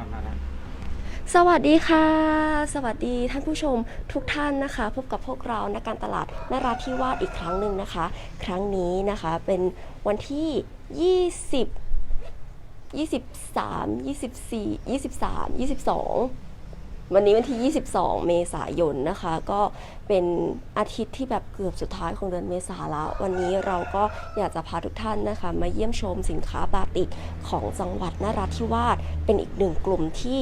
อะมาแล้วสวัสดีค่ะ สวัสดีท่านผู้ชมทุกท่านนะคะ พบกับพวกเราในการตลาดนราธิวาสอีกครั้งหนึ่งนะคะ ครั้งนี้นะคะเป็นวันที่ 20 23 24 23 22 วันนี้วันที่ 22 เมษายนนะคะ ก็เป็นอาทิตย์ที่แบบเกือบสุดท้ายของเดือนเมษาแล้ว วันนี้เราก็อยากจะพาทุกท่านนะคะ มาเยี่ยมชมสินค้าบาติกของจังหวัดนราธิวาสเป็นอีกหนึ่งกลุ่มที่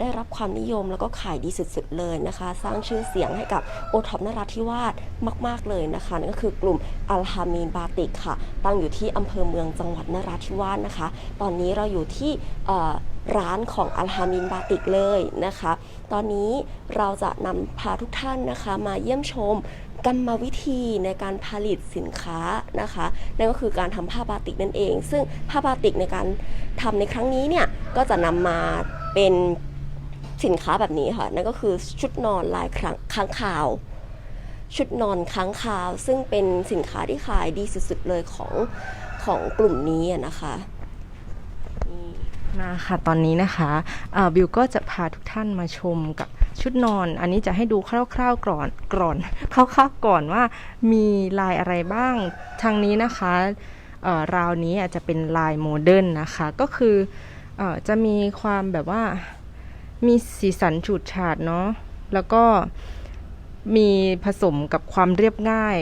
ได้รับความนิยมแล้วก็ขายดีสุดๆเลยนะคะ สร้างชื่อเสียงให้กับโอท็อปนราธิวาสมาก ๆเลยนะคะนั่นก็คือกลุ่มอัลฮามีนบาติกค่ะ ตั้งอยู่ที่อำเภอเมืองจังหวัดนราธิวาสนะคะ ตอนนี้เราอยู่ที่ร้านของอัลฮามินบาติกเลยนะคะ ตอนนี้เราจะนำพาทุกท่านนะคะ มาเยี่ยมชมกรรมวิธีในการผลิตสินค้านะคะนั่นก็คือการทำผ้าบาติกนั่นเอง ซึ่งผ้าบาติกในการทำในครั้งนี้เนี่ยก็จะนำมา เป็นสินค้าแบบนี้ค่ะ นั่นก็คือชุดนอนลายครั้งค้างคาว ชุดนอนค้างคาว ซึ่งเป็นสินค้าที่ขายดีสุดๆเลยของของกลุ่มนี้นะคะมาค่ะตอนนี้นะคะบิวก็จะพาทุกท่านมาชมกับชุดนอน อันนี้จะให้ดูคร่าวๆก่อนก่อนคร่าวๆก่อนว่ามีลายอะไรบ้างทางนี้นะคะราวนี้อาจจะเป็นลายโมเดิร์นนะคะ ก็คือ เออจะมีความแบบว่ามีสีสันฉูดฉาดเนาะแล้วก็มีผสมกับความเรียบง่าย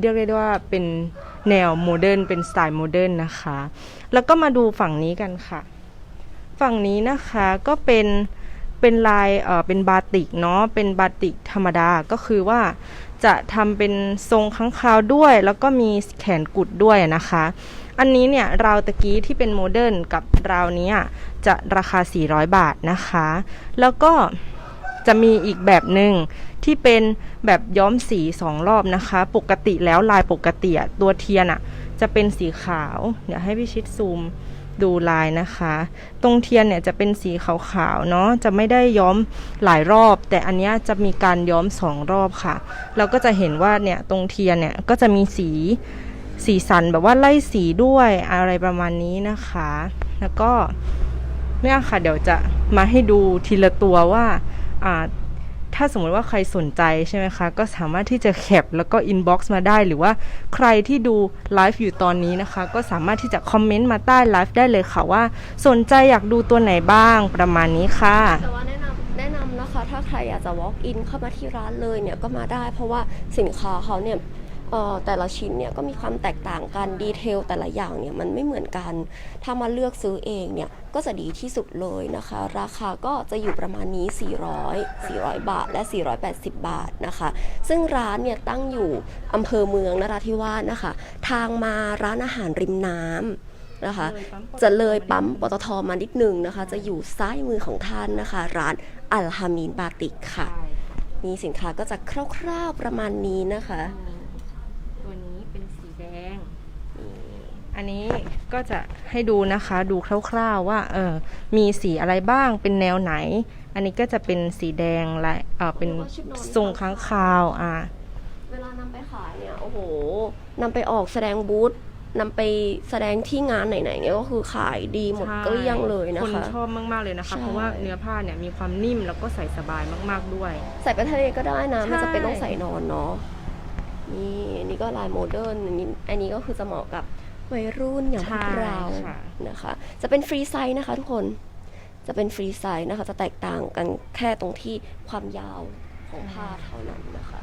เรียกได้ว่าเป็นแนวโมเดิร์นเป็นสไตล์โมเดิร์นนะคะ แล้วก็มาดูฝั่งนี้กันค่ะ ฝั่งนี้นะคะก็เป็นเป็นลายเอ่อเป็นบาติกเนาะเป็นบาติกธรรมดาก็คือว่าจะทำเป็นทรงค้างคาวด้วย แล้วก็มีแขนกุดด้วยนะคะ อันนี้เนี่ยราวตะกี้ที่เป็นโมเดิร์นกับราวนี้จะราคา 400 บาทนะคะ แล้วก็จะมีอีกแบบหนึ่งที่เป็นแบบย้อมสีสองรอบนะคะ ปกติแล้วลายปกติอะตัวเทียนอะจะเป็นสีขาว เดี๋ยวให้พี่ชิดซูมดูลายนะคะ ตรงเทียนเนี่ยจะเป็นสีขาวๆเนาะจะไม่ได้ย้อมหลายรอบ แต่อันนี้จะมีการย้อมสองรอบค่ะ เราก็จะเห็นว่าเนี่ยตรงเทียนเนี่ยก็จะมีสี สีสันแบบว่าไล่สีด้วยอะไรประมาณนี้นะคะ แล้วก็เนี่ยค่ะเดี๋ยวจะมาให้ดูทีละตัวว่าถ้าสมมติว่าใครสนใจใช่ไหมคะ ก็สามารถที่จะแคปแล้วก็อินบ็อกซ์มาได้ หรือว่าใครที่ดูไลฟ์อยู่ตอนนี้นะคะ ก็สามารถที่จะคอมเมนต์มาใต้ไลฟ์ได้เลยค่ะว่า สนใจอยากดูตัวไหนบ้างประมาณนี้ค่ะแต่ว่าแนะนำแนะนำนะคะ ถ้าใครอยากจะ walk in เข้ามาที่ร้านเลยเนี่ยก็มาได้ เพราะว่าสินค้าเขาเนี่ย เอ่อแต่ละชิ้นเนี่ยก็มีความแตกต่างกันดีเทลแต่ละอย่างเนี่ยมันไม่เหมือนกัน ถ้ามาเลือกซื้อเองเนี่ยก็จะดีที่สุดเลยนะคะ ราคาก็จะอยู่ประมาณนี้ 400 400 บาทและ 480 บาทนะคะ ซึ่งร้านเนี่ยตั้งอยู่อำเภอเมืองนราธิวาสนะคะ ทางมาร้านอาหารริมน้ำนะคะจะเลยปั๊มปตทมานิดนึงนะคะ จะอยู่ซ้ายมือของท่านนะคะ ร้านอัลฮามีนบาติกค่ะ มีสินค้าก็จะคร่าวๆประมาณนี้นะคะ ตัวนี้เป็นสีแดง อันนี้ก็จะให้ดูนะคะดูคร่าวๆว่าเออมีสีอะไรบ้างเป็นแนวไหน อันนี้ก็จะเป็นสีแดงและเออเป็นทรงค้างคาวอะเวลานำไปขายเนี่ยโอ้โหนำไปออกแสดงบูธนำไปแสดงที่งานไหนๆเนี่ยก็คือขายดีหมดใช่เกลี้ยงเลยนะคนคะชอบมากๆเลยนะคะใช่เพราะว่าเนื้อผ้าเนี่ยมีความนิ่มแล้วก็ใส่สบายมากๆด้วย ใส่ไปทะเลก็ได้นะไม่ใช่จะเป็นต้องใส่นอนเนาะนี่อันนี่ก็ลายโมเดิร์นอันนี้อันนี้ก็คือจะเหมาะกับ วัยรุ่นอย่างพวกเราค่ะ นะคะ จะเป็นฟรีไซส์นะคะทุกคนจะเป็นฟรีไซส์นะคะจะแตกต่างกันแค่ตรงที่ความยาวของผ้าเท่านั้นนะคะ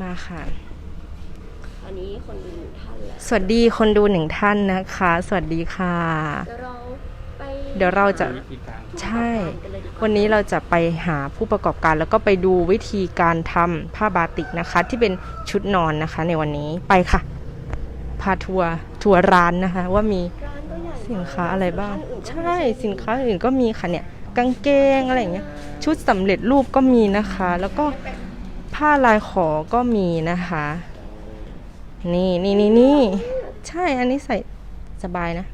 มาค่ะ อันนี้คนดูหนึ่งท่านแล้วสวัสดีคนดูหนึ่งท่านนะคะ สวัสดีค่ะ เดี๋ยวเราไปเดี๋ยวเราจะ วิธีการ ใช่กันเลยดีกว่าวันนี้เราจะไปหาผู้ประกอบการแล้วก็ไปดูวิธีการทำผ้าบาติกนะคะ ที่เป็นชุดนอนนะคะ ในวันนี้ไปค่ะ พาทัวร์ทัวร์ร้านนะคะ ว่ามีสินค้าอะไรบ้าง ใช่สินค้าอื่นก็มีค่ะเนี่ยกางเกงอะไรอย่างเงี้ยชุดสำเร็จรูปก็มีนะคะ แล้วก็ผ้าลายขอก็มีนะคะ นี่นี่นี่นี่ใช่อันนี้ใส่สบายนะ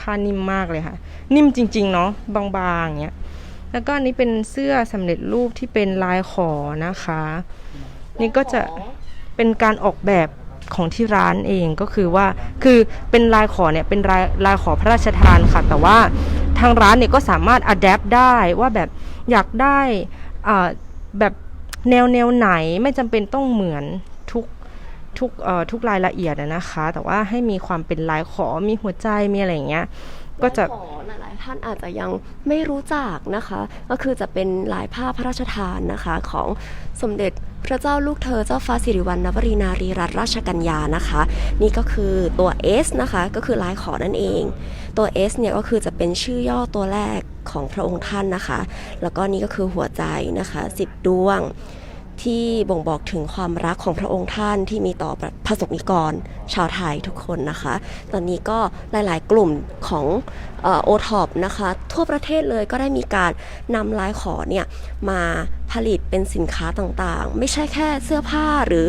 ผ้านิ่มมากเลยค่ะ นิ่มจริง ๆ เนาะบางๆอย่างเงี้ยแล้วก็อันนี้เป็นเสื้อสำเร็จรูปที่เป็นลายขอนะคะ นี่ก็จะเป็นการออกแบบ ของที่ร้านเองก็คือว่าคือเป็นลายขอเนี่ยเป็นลายลายขอพระราชทานค่ะ แต่ว่าทางร้านเนี่ยก็สามารถอัดแอปได้ว่าแบบอยากได้อ่าแบบแนวแนวไหนไม่จำเป็นต้องเหมือนทุกทุกเอ่อทุกรายละเอียดนะคะ แต่ว่าให้มีความเป็นลายขอมีหัวใจมีอะไรอย่างเงี้ยก็จะหลายๆท่านอาจจะยังไม่รู้จักนะคะ ก็คือจะเป็นลายผ้าพระราชทานนะคะของสมเด็จ พระเจ้าลูกเธอเจ้าฟ้าสิริวัณณวรีนารีรัตนราชกัญญานะคะ นี่ก็คือตัว S นะคะก็คือลายขอนั่นเอง ตัว S เนี่ยก็คือจะเป็นชื่อย่อตัวแรกของพระองค์ท่านนะคะ แล้วก็นี่ก็คือหัวใจนะคะสิบดวง ที่บ่งบอกถึงความรักของพระองค์ท่านที่มีต่อประสบนิกร ชาวไทยทุกคนนะคะ ตอนนี้ก็หลาย ๆ กลุ่มของโอท็อปนะคะ ทั่วประเทศเลยก็ได้มีการนำลายขอเนี่ยมาผลิตเป็นสินค้าต่างๆ ไม่ใช่แค่เสื้อผ้าหรือ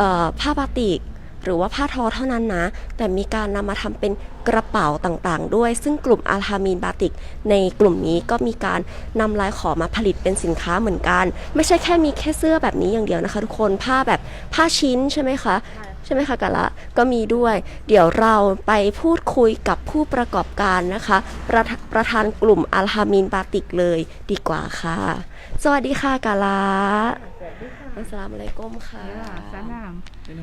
ออผ้าบาติก หรือว่าผ้าทอเท่านั้นนะ แต่มีการนำมาทำเป็นกระเป๋าต่างๆ ด้วย ซึ่งกลุ่มอาลามีนบาติก ในกลุ่มนี้ก็มีการนำลายขอมาผลิตเป็นสินค้าเหมือนกัน ไม่ใช่แค่มีแค่เสื้อแบบนี้อย่างเดียวนะคะ ทุกคนผ้าแบบผ้าชิ้นใช่ไหมคะใช่ไหมคะกะละก็มีด้วย เดี๋ยวเราไปพูดคุยกับผู้ประกอบการนะคะ ประธประธานกลุ่มอัลามีนบาติกเลยดีกว่าค่ะ สวัสดีค่ะกะละ อัสสลามุอะลัยกุมค่ะสลาม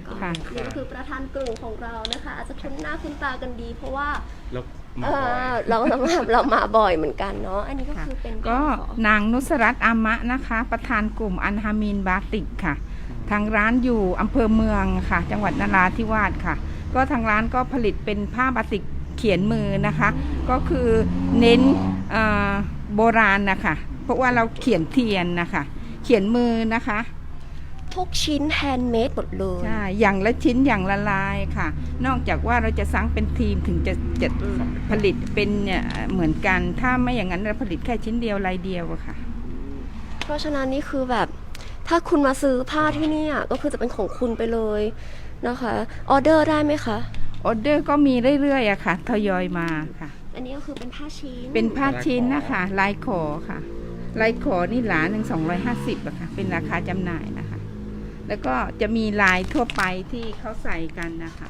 ก็ค่ะ นี่ก็คือประธานกลุ่มของเรานะคะ อาจจะคุ้นหน้าคุ้นตากันดี เพราะว่าแล้วมาเอบ่อยอเราเรามาเรามาบ่อยเหมือนกันเนาะอันนี้ก็ค่ะคือเป็นก็ขอนางนุสรัตอามะนะคะ ประธานกลุ่มอันฮามีนบาติกค่ะ ทางร้านอยู่อำเภอเมืองค่ะ จังหวัดนราธิวาสค่ะ ก็ทางร้านก็ผลิตเป็นผ้าบาติกเขียนมือนะคะ ก็คือเน้นเอ่อโบราณนะคะ เพราะว่าเราเขียนเทียนนะคะ เขียนมือนะคะ ทุกชิ้นแฮนด์เมดหมดเลยใช่ อย่างละชิ้นอย่างละลายค่ะ นอกจากว่าเราจะสั่งเป็นทีมถึงจะจะผลิตเป็นเนี่ยเหมือนกัน ถ้าไม่อย่างนั้นเราผลิตแค่ชิ้นเดียวลายเดียวอะค่ะ เพราะฉะนั้นนี่คือแบบถ้าคุณมาซื้อผ้าที่เนี่ยก็คือจะเป็นของคุณไปเลยนะคะ ออเดอร์ได้ไหมคะออเดอร์ก็มีเรื่อยๆอะค่ะทยอยมาค่ะ อันนี้ก็คือเป็นผ้าชิ้น เป็นผ้าชิ้นนะคะ ลายขอค่ะ ลายขอนี่หลาหนึ่งสองร้อยห้าสิบอะค่ะ เป็นราคาจำหน่ายนะคะ แล้วก็จะมีลายทั่วไปที่เขาใส่กันนะคะ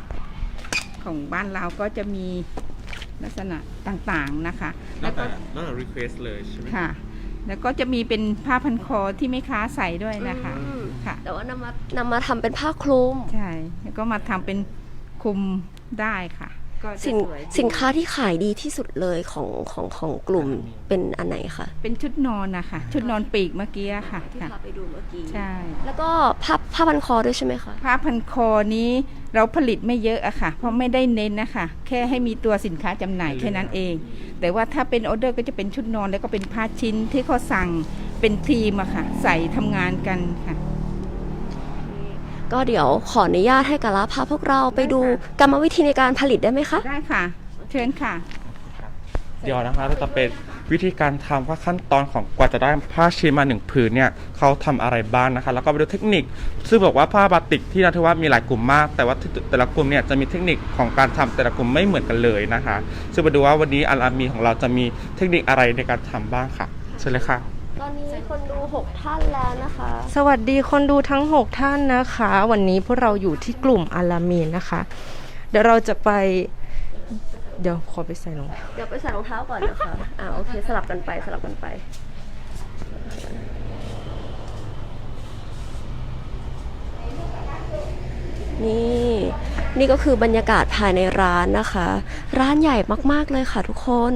ของบ้านเราก็จะมีลักษณะต่างๆนะคะ แล้แล้ววแต่ก็แล้วแต่รีเควสเลยใช่ไหมค่ะ แล้วก็จะมีเป็นผ้าพันคอที่ไม่ค้าใส่ด้วยนะคะอืมค่ะ แต่ว่านำมานำมาทำเป็นผ้าคลุม ใช่ แล้วก็มาทำเป็นคลุมได้ค่ะ ก็จะสินสวยดีสินค้าที่ขายดีที่สุดเลยของของของกลุ่มเป็นอันไหนคะเป็นชุดนอนนะคะชุดนอนปีกเมื่อกี้อะค่ะที่ค่ะ พาไปดูเมื่อกี้ใช่ แล้วก็ผ้าผ้าพันคอด้วยใช่ไหมคะผ้าพันคอนี้เราผลิตไม่เยอะอะค่ะ เพราะไม่ได้เน้นนะคะ แค่ให้มีตัวสินค้าจำหน่ายแค่นั้นเอง แต่ว่าถ้าเป็นออเดอร์ก็จะเป็นชุดนอนแล้วก็เป็นผ้าชิ้นที่เขาสั่งเป็นทีมอะค่ะ ใส่ทำงานกันค่ะ ก็เดี๋ยวขออนุญาตให้กะลาพาพวกเราไปดูกรรมวิธีในการผลิตได้ไหมคะ ได้ค่ะ เชิญค่ะ เดี๋ยวนะคะเราจะเป็นวิธีการทำว่าขั้นตอนของกว่าจะได้ผ้าชิ้นมาหนึ่งผืนเนี่ยเขาทำอะไรบ้างนะคะ แล้วก็ไปดูเทคนิค ซึ่งบอกว่าผ้าบาติกที่นราธิวาสมีหลายกลุ่มมาก แต่ว่าแต่ละกลุ่มเนี่ยจะมีเทคนิคของการทำแต่ละกลุ่มไม่เหมือนกันเลยนะคะ ซึ่งมาดูว่าวันนี้อัลอามีของเราจะมีเทคนิคอะไรในการทำบ้างค่ะเชิญเลยค่ะ ตอนนี้คนดู 6 ท่านแล้วนะคะ สวัสดีคนดูทั้ง 6 ท่านนะคะ วันนี้พวกเราอยู่ที่กลุ่มอาลามีนนะคะ เดี๋ยวเราจะไป เดี๋ยวขอไปใส่รองเท้าเดี๋ยวไปใส่รองเท้าก่อนนะคะอ่าโอเคสลับกันไปสลับกันไปนี่นี่ก็คือบรรยากาศภายในร้านนะคะ ร้านใหญ่มากๆเลยค่ะทุกคน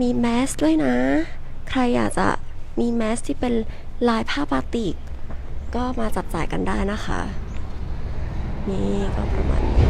มีแมสด้วยนะ ใครอยากจะ มีแมสที่เป็นลายผ้าบาติก ก็มาจับจ่ายกันได้นะคะ นี่ก็ประมาณนี้